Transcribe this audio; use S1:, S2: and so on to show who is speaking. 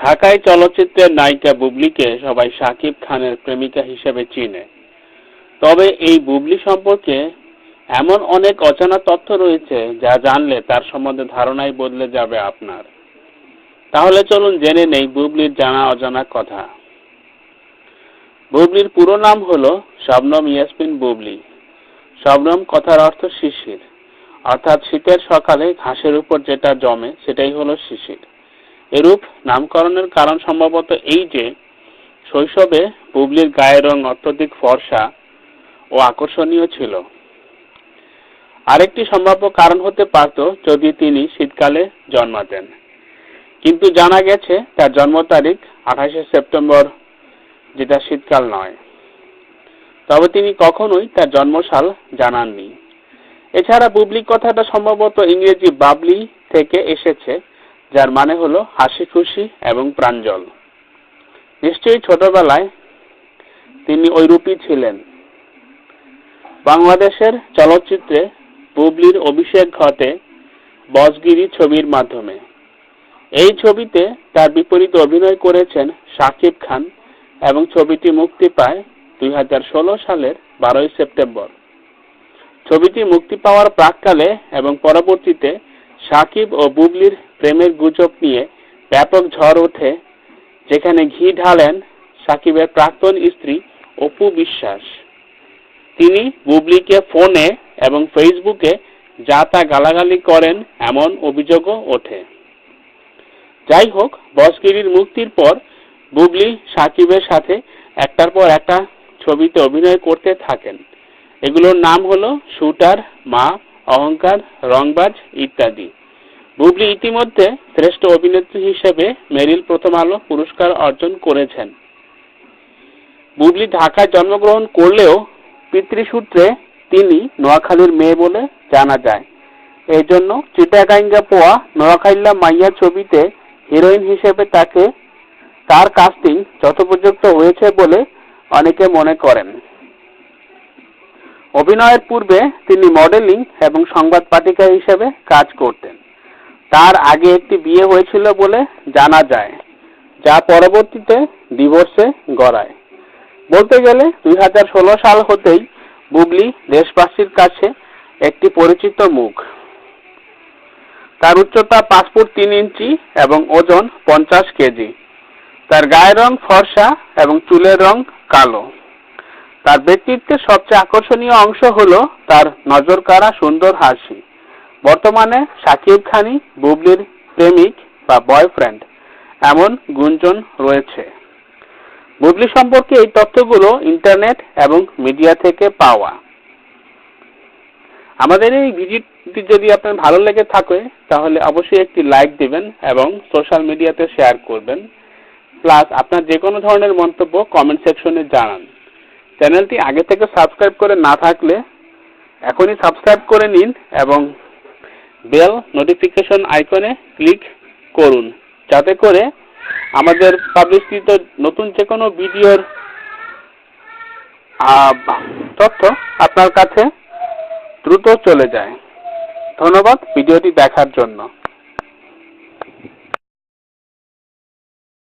S1: ঢাকায় চলচ্চিত্রের নায়িকা বুবলিকে সবাই শাকিব খানের প্রেমিকা হিসেবে চিনে। তবে এই বুবলি সম্পর্কে এমন অনেক অজানা তথ্য রয়েছে যা জানলে তার সম্বন্ধে ধারণাই বদলে যাবে আপনার। তাহলে চলুন জেনে নেই বুবলির জানা অজানা কথা। বুবলির পুরো নাম হলো শবনম ইয়াসমিন বুবলি। শবনম কথার অর্থ শিশির। অর্থাৎ শীতের সকালে ঘাসের উপর যেটা জমে সেটাই হলো শিশির। এরূপ নামকরণের কারণ সম্ভবত এই যে, শৈশবে বুবলির গায়ের রং অত্যধিক ফর্সা ও আকর্ষণীয় ছিল। আরেকটি সম্ভাব্য কারণ হতে পারত যদি তিনি শীতকালে জন্মাতেন কিন্তু জানা গেছে তার জন্ম তারিখ আঠাশে সেপ্টেম্বর, যেটা শীতকাল নয়। তবে তিনি কখনোই তার জন্মসাল জানাননি। এছাড়া বুবলি কথাটা সম্ভবত ইংরেজি বাবলি থেকে এসেছে। যার মানে হলো হাসি খুশি এবং প্রাঞ্জল নিশ্চয়ই ছোটবেলায় তিনি ওইরূপই ছিলেন। বাংলাদেশের চলচ্চিত্রে বুবলির অভিষেক ঘটে বসগিরি ছবির মাধ্যমে। এই ছবিতে তার বিপরীতে অভিনয় করেছেন শাকিব খান এবং ছবিটি মুক্তি পায় দুই হাজার ষোলো সালের বারোই সেপ্টেম্বর। ছবিটি মুক্তি পাওয়ার প্রাককালে এবং পরবর্তীতে সাকিব ও বুবলির প্রেমের গুজব নিয়ে ব্যাপক ঝড় ওঠে, যেখানে ঘি ঢালেন সাকিবের প্রাক্তন স্ত্রী অপু বিশ্বাস। তিনি বুবলিকে ফোনে এবং ফেসবুকে যা তা গালাগালি করেন এমন অভিযোগও ওঠে। যাই হোক, বসগিরির মুক্তির পর বুবলি সাকিবের সাথে একটার পর একটা ছবিতে অভিনয় করতে থাকেন। এগুলোর নাম হলো শুটার, মা, অহংকার, রংবাজ ইত্যাদি। বুবলি ইতিমধ্যে শ্রেষ্ঠ অভিনেত্রী হিসেবে মেরিল প্রথম আলো পুরস্কার অর্জন করেছেন। বুবলি ঢাকায় জন্মগ্রহণ করলেও পিতৃসূত্রে তিনি নোয়াখালীর মেয়ে বলে জানা যায়। এই জন্য চিটাগাঙ্গা পোয়া নোয়াখাইল্লা মাইয়া ছবিতে হিরোইন হিসেবে তাকে তার কাস্টিং যথোপযুক্ত হয়েছে বলে অনেকে মনে করেন। অভিনয়ের পূর্বে তিনি মডেলিং এবং সংবাদ পাঠিকা হিসেবে কাজ করতেন। তার আগে একটি বিয়ে হয়েছিল বলে জানা যায়, যা পরবর্তীতে ডিভোর্সে গড়ায়। বলতে গেলে দুই হাজার ষোলো সাল হতেই বুবলি দেশবাসীর কাছে একটি পরিচিত মুখ। তার উচ্চতা পাঁচ ফুট তিন ইঞ্চি এবং ওজন পঞ্চাশ কেজি। তার গায়ের রং ফর্সা এবং চুলের রং কালো। তার ব্যক্তিত্বের সবচেয়ে আকর্ষণীয় অংশ হল তার নজরকাড়া সুন্দর হাসি। বর্তমানে শাকিব খানই বুবলির প্রেমিক বা বয়ফ্রেন্ড, এমন গুঞ্জন রয়েছে। বুবলি সম্পর্কে এই তথ্যগুলো ইন্টারনেট এবং মিডিয়া থেকে পাওয়া। আমাদের এই ভিডিওটি যদি আপনার ভালো লেগে থাকে, তাহলে অবশ্যই একটি লাইক দিবেন এবং সোশ্যাল মিডিয়াতে শেয়ার করবেন। প্লাস আপনার যে কোনো ধরনের মন্তব্য কমেন্ট সেকশনে জানান। চ্যানেলটি আগে থেকে সাবস্ক্রাইব করে না থাকলে এখনই সাবস্ক্রাইব করে নিন এবং বেল নোটিফিকেশন আইকনে ক্লিক করুন। যাতে করে আমাদের পাবলিশকৃত নতুন যে কোনো ভিডিওর তথ্য আপনার কাছে দ্রুত চলে যায়। ধন্যবাদ ভিডিওটি দেখার জন্য।